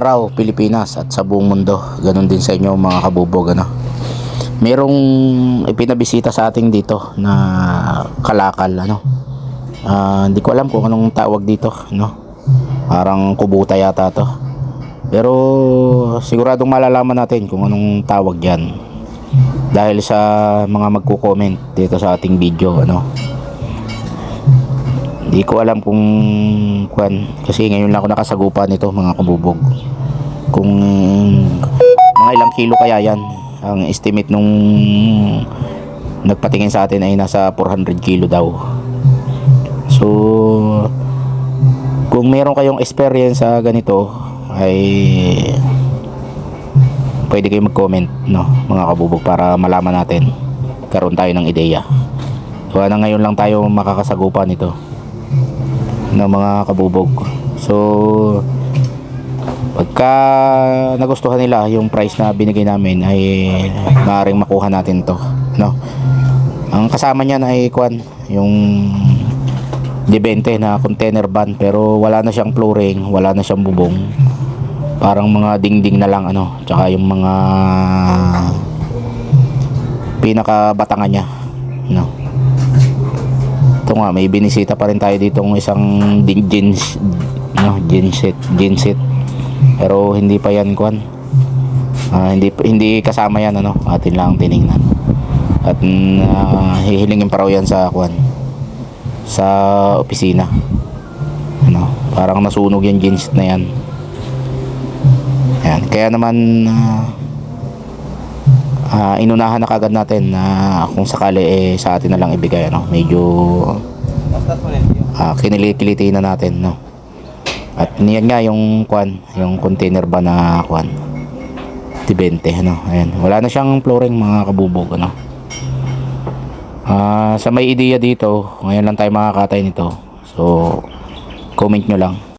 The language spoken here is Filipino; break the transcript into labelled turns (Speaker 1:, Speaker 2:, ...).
Speaker 1: araw Pilipinas at sa buong mundo. Ganon din sa inyo mga kabubog ano. Merong ipinabisita sa ating dito na kalakal ano. Ah, hindi ko alam kung anong tawag dito no. Parang kubuta yata to. Pero siguradong malalaman natin kung anong tawag diyan. Dahil sa mga magko-comment dito sa ating video ano. Hindi ko alam kung kwan kasi ngayon lang ako nakasagupa nito mga kabubog. Kung mga ilang kilo kaya yan. Ang estimate nung nagpatingin sa atin ay nasa 400 kilo daw. So kung meron kayong experience sa ganito ay pwede kayo mag-comment no mga kabubog para malaman natin karoon tayo ng ideya. So ngayon lang tayo makakasagupa nito ng mga kabubog. So, pagka nagustuhan nila yung price na binigay namin ay maaaring makuha natin to. No? Ang kasama niyan ay kwan, yung dibente na container van pero wala na siyang flooring, wala na siyang bubong. Parang mga dingding na lang ano, tsaka yung mga pinakabatangan niya. No? Ito nga may binisita pa rin tayo dito ng isang jeans no genset genset pero hindi pa yan kwan. Ah, hindi hindi kasama yan ano. Atin lang tiningnan. At uh, hihilingin pa raw yan sa kwan sa opisina. Ano parang nasunog yung genset na yan. Yan kaya naman ah, ah, inunahan na kagad natin na kung sakali eh sa atin na lang ibigay ano? Medyo ah, kinili-kiliti na natin no? At niyan nga yung kwan yung container ba na kwan? 20 ano? Ayan. Wala na siyang flooring mga kabubog ano? Ah, sa may ideya dito ngayon lang tayo makakatay nito. So comment nyo lang